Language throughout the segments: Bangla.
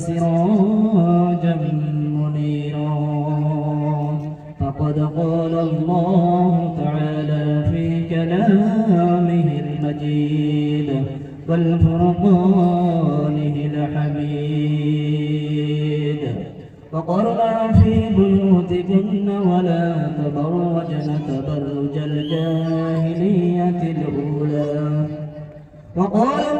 وسراجا منيرا. فقد قال الله تعالى في كلامه المجيد والفرقانه الحميد. وقرنا في بيوتكن ولا تبرجن تبرج الجاهلية الأولى. وقال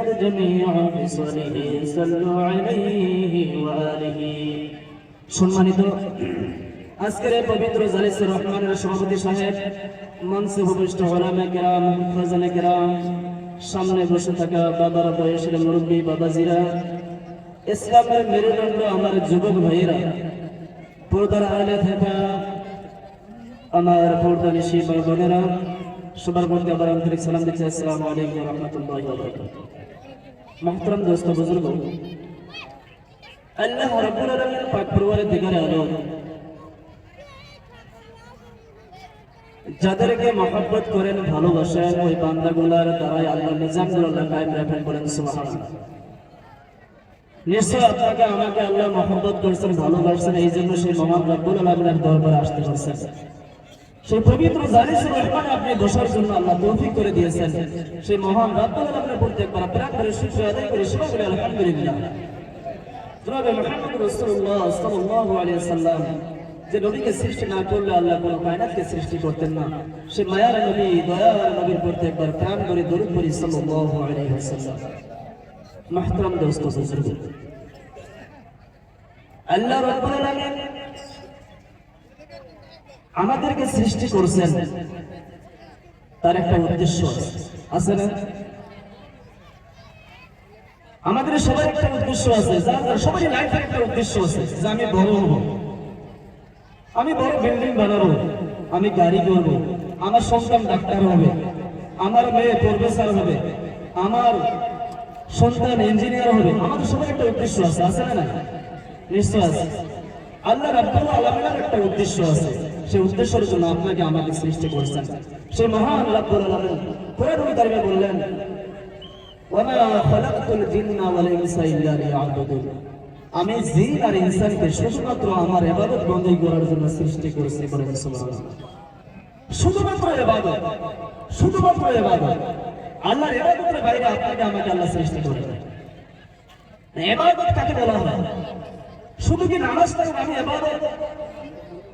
حسن الجميع بصله صلوا عليه وآله সম্মানিত আজকের এই পবিত্র জালিসুর রহমানের সভাপতি সাহেব মঞ্চে ভূমিষ্ঠ ওলামে কেরাম ফাজানে কেরাম সামনে বসে থাকা বাবার বয়সের মুরব্বী বাবাজিরা ইসলামের মেরুদণ্ড আমার যুবক ভাইয়েরা পর্দার আড়ালে থাকা আমার পর্দানিশী ভাই বোনেরা সবার মধ্যে আবার আন্তরিক সালাম দিচ্ছি আসসালামু আলাইকুম রহমতুল্লাহ মহতরম দোস্ত বুজুর্গ আল্লাহ রাব্বুল আলামিন পাক পরওয়ারে দিগারে আলো যাদেরকে মহব্বত করেন ভালোবাসেন ওই বান্দাগুলার দ্বারাই আল্লাহ নিজামগুলো আল্লাহ কায়েম রাখেন বলেন নিশ্চয় আপনাকে আমাকে আল্লাহ মহব্বত করছেন ভালোবাসছেন এই জন্য সেই মহান রব্বুল আলমিনের দরবারে আসতে পারছেন সেই পবিত্র জালিসুর রহমান আপনি বসার জন্য আল্লাহ তৌফিক করে দিয়েছেন। সেই মহান রব্বুল আলমিনের প্রত্যেকবার প্রাণ করে শুক্রিয়া আদায় করে সেবা করে আলহামদুলিল্লাহ। জনাবে মুহাম্মদ রাসূলুল্লাহ সাল্লাল্লাহু আলাইহি ওয়াসাল্লাম, যে নবীকে সৃষ্টি না করলে আল্লাহ কোনো কায়নাতকে সৃষ্টি করতেন না। সে মায়ার নবী, দয়ার নবীর প্রতি একবার প্রাণ করে দরুদ পড়ি সাল্লাল্লাহু আলাইহি ওয়াসাল্লাম। মাহতারাম দোস্ত বুজুর্গ আল্লাহ রাব্বুল আলামিন আমাদেরকে সৃষ্টি করেছেন। তার একটা উদ্দেশ্য আছে। না? আমাদের সবার একটা উদ্দেশ্য আছে। সবারই লাইফের একটা উদ্দেশ্য আছে যে আমি বড় হব। আমি বড় বিল্ডিং বানাবো। আমি গাড়ি করব। আমার সন্তান ডাক্তার হবে। আমার মেয়ে প্রফেসর হবে। আমার সন্তান ইঞ্জিনিয়ার হবে। আমাদের সবার একটা উদ্দেশ্য আছে। আছে না না? নিশ্চয় আছে। আল্লাহ রাব্বুল আলামিনের একটা উদ্দেশ্য আছে। সেই উদ্দেশ্যের জন্য আপনাকে আমাকে সৃষ্টি করেছেন। সেই মহান রাব্বুল আলামিন কোরআনুল কারিমে বললেন, ওয়ামা খালাকতুল আমি জিন আর ইনসানকে শুধুমাত্র আমার ইবাদত বন্দী করার জন্য সৃষ্টি করেছি বলেন সুবহানাল্লাহ। শুধুমাত্র ইবাদত শুধুমাত্র ইবাদত। আল্লাহর এবাদতের বাইরে আপনাকে আমাকে আল্লাহ সৃষ্টি করে দেয় এবাদত কাকে বলা হয়? শুধু কি নামাজ পড়লাম আমি এবাদত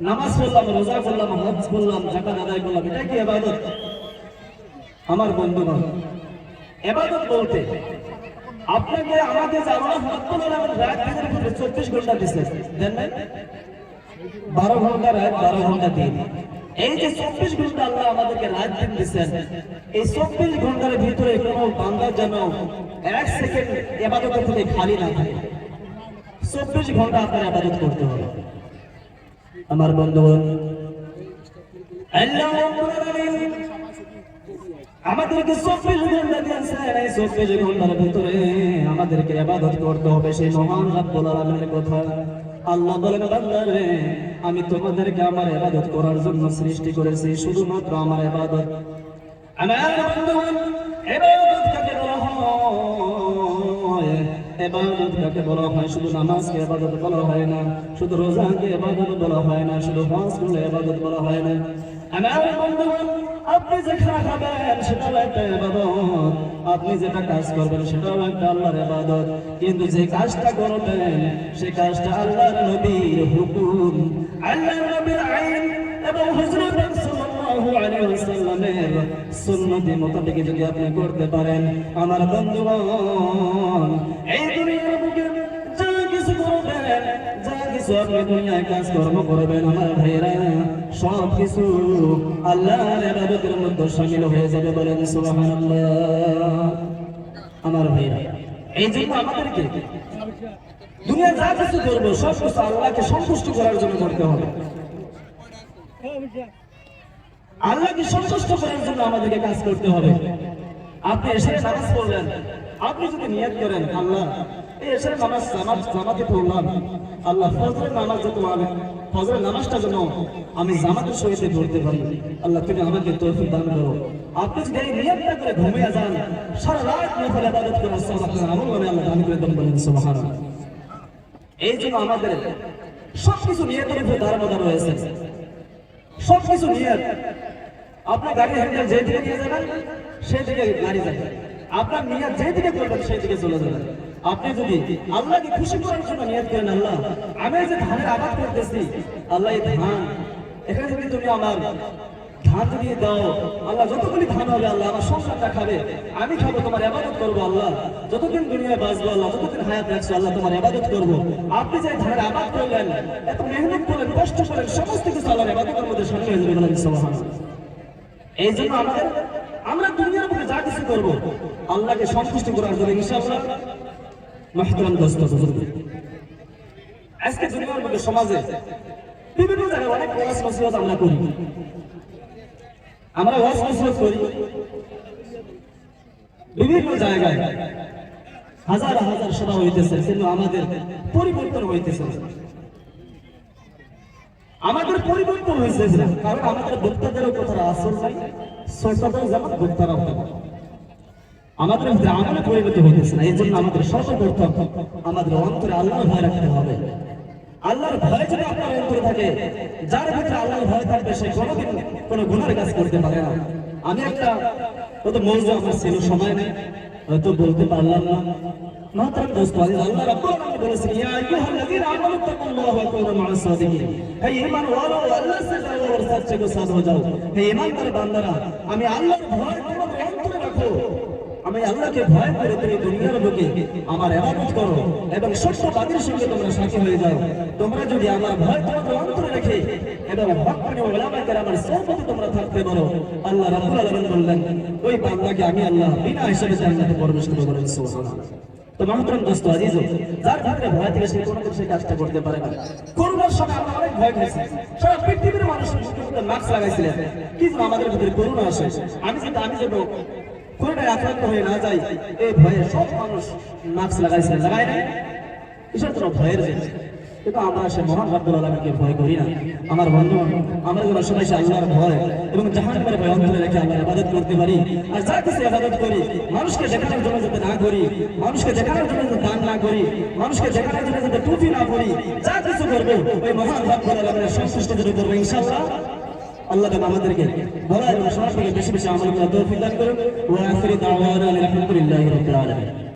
নামাজ পড়লাম, রোজা করলাম হজ করলাম জাকাত আদায় করলাম, এটা কি এবাদত? আমার বন্ধুগণ এবাদত বলতে, আপনাকে আমাকে আল্লাহ রাব্বুল আলামিন রাত দিনের ভিতরে চব্বিশ ঘণ্টা দিচ্ছে দেন নাই বারো ঘণ্টা রাত, বারো ঘণ্টা দিন। এই যে চব্বিশ ঘণ্টা আল্লাহ আমাদেরকে রাত দিন দিচ্ছেন এই চব্বিশ ঘণ্টার ভিতরে কোনো বান্দা যেন এক সেকেন্ড এবাদতের থেকে খালি না থাকে। চব্বিশ ঘণ্টা আপনার আবাদত করতে হবে। আমার বন্ধুগণ আমাদেরকে আমাদেরকে আবাদত করতে হবে, সেই মহান কথা। আল্লাহ বলেন আমি তোমাদেরকে আমার ইবাদত করার জন্য সৃষ্টি করেছি, শুধুমাত্র আমার ইবাদত। আমার বন্ধুগণ এবাদত বলা হয়, শুধু নামাজকে বলা হয় না, শুধু এবাদত বলা হয় না, শুধু হয় না। আপনি যেটা কাজ করবেন, সেটাও একটা আল্লাহর এবাদত। কিন্তু যে কাজটা করবেন, সে কাজটা আল্লাহর নবীর হুকুম, আল্লাহর নবীর আইন এবং মোতাবেক যদি আপনি করতে পারেন, আমার বন্ধুগণ সব কিছু আল্লাহর ইবাদতের মধ্যে শামিল হয়ে যাবে বলেন সুবহানাল্লাহ। আমার ভাইরা এই জন্য আল্লাহকে সন্তুষ্ট করার জন্য করতে হবে। আল্লাহকে সন্তুষ্ট করার জন্য আমাদেরকে কাজ করতে হবে? আপনি এসে নামাজ পড়লেন, আপনি যদি নিয়ত করেন, আল্লাহ এসে নামাজ নামাজ, জামাতে পড়লাম, আল্লাহ, ফজরের নামাজ যত আমি ফজরের নামাজটা যেন আমি জামাতের সহিত পড়তে পারি। আল্লাহ, তুমি আমাকে তৌফিক দান করো। আপনি যদি এই নিয়তটা করে ঘুমিয়ে যান, সারা রাত নফল ইবাদত করে সব আপনার আমল করে আল্লাহ দান করে দেন বলেন, সুবহানাল্লাহ। এই জন্য আমাদের সবকিছু নিয়তের উপরে দাঁড়ানো রয়েছে সবকিছু নিয়ে আপনার গাড়ি হ্যান্ডেল যে দিকে নিয়ে যাবেন সেই দিকে গাড়ি যাবে। আপনার নিয়ত যে দিকে করবেন সেই দিকে চলে যাবেন আপনি যদি আল্লাহকে খুশি করার জন্য নিয়ত করেন, আল্লাহ, আমি যে ধানের আবাদ করতেছি, আল্লাহ এই ধান, এখানে যদি তুমি আমার ধান যদি দাও, আল্লাহ যতগুলি ধান হবে, আল্লাহ আমার সংসারটা খাবে। আমি খাব, তোমার আবাদত করব, আল্লাহ। যতদিন দুনিয়ায় বাঁচবো, আল্লাহ, যতদিন হায়াত রাখছো, আল্লাহ তোমার আবাদত করব। আপনি যে ধানের আবাদ করলেন, এত মেহনত করলেন কষ্ট করলেন সমস্ত কিছু আল্লাহর আবাদতের মধ্যে শামিল হয়ে যাবে এই জন্য আমাদের আমরা দুনিয়ার মধ্যে যা কিছু করব, আল্লাহকে সন্তুষ্ট করার জন্য ইনশাআল্লাহ আজকে দুনিয়ার মধ্যে সমাজে বিভিন্ন জায়গায় অনেক ওয়াজ আমরা করি। আমরা ওয়াজ করি। বিভিন্ন জায়গায় হাজার হাজার সভা হইতেছে, কিন্তু আমাদের পরিবর্তন হইতেছে। আমাদের পরিবর্তন হয়েছে কারণ আমাদের বক্তাদেরও কথার আসল নাই শ্রোতাদের যেমন বক্তারাও তেমন আমাদের ভিতরে আমলে পরিণত হইতেছে না এই জন্য আমাদের সর্বপ্রথম আমাদের অন্তরে আল্লাহর ভয় রাখতে হবে। আল্লাহর ভয় যদি আপনার অন্তরে থাকে, যার ভিতরে আল্লাহর ভয় থাকবে, সে কোনোদিন কোনো গুণের কাজ করতে পারে না। আমি একটা কত মৌজু আমার ছিল, সময় নেই। तो बोलते पाला ना मात्र दोस्तों अल्लाह रब्बा ना बोले सी या यह लगी रामल तक अल्लाह हो तो रमान सादी है है ईमान वालों, अल्लाह से जाओ और सच्चे को साथ हो जाओ। है ईमान पर बांधना हमें अल्लाह भाई আমি আল্লাহকে ভয় করে তুমি দুনিয়ার বুকে আমার ইবাদত করো এবং সত্যবাদীর সঙ্গে তোমরা সাথী হয়ে যাও। তোমরা যদি আমার ভয় তোমাদের অন্তরে রেখে এবং হক মানে ওলামাকে আমার সহমতে তোমরা থাকতে পারো, আল্লাহ রাব্বুল আলামিন বললেন, ওই বান্দাকে আমি আল্লাহ বিনা হিসাবে জান্নাতে প্রবেশ বলেন, সুবহানাল্লাহ। তো মাহতরম দোস্ত আজিজ, যার ভয় থেকে সে কোনো সেই কাজটা করতে পারে না। করোনার সময় আমরা অনেক ভয় সারা পৃথিবীর মানুষ মাস্ক লাগাইছিলেন। কিন্তু আমাদের ভিতরে করোনা আসে আমি যেটা আমি যেটা করোনায় আক্রান্ত হয়ে না যাই এই ভয়ে সব মানুষ মাস্ক লাগাইছিলেন লাগাই নাই। কিসের জন্য ভয়ের কিন্তু আমরা সে মহান আলামিনকে ভয় করি না। আমার বন্ধু, আমরা যেন সবাই আল্লাহর ভয় এবং জাহান্নামের ভয় অন্তরে রেখে আল্লাহর ইবাদত করতে পারি। আর যা কিছু ইবাদত করি, মানুষকে দেখানোর জন্য যাতে না করি, মানুষকে দেখানোর জন্য যাতে দান না করি, মানুষকে দেখানোর জন্য যাতে টুপি না করি যা কিছু করব, ওই মহান রাব্বুল আলামিনের সন্তুষ্ট যদি করব ইনশাআল্লাহ আল্লাহ তাআলা আমাদেরকে বলা এবং শোনার থেকে বেশি বেশি আমল দান করুন। ও আখিরি দাওয়ানা আলহামদুলিল্লাহি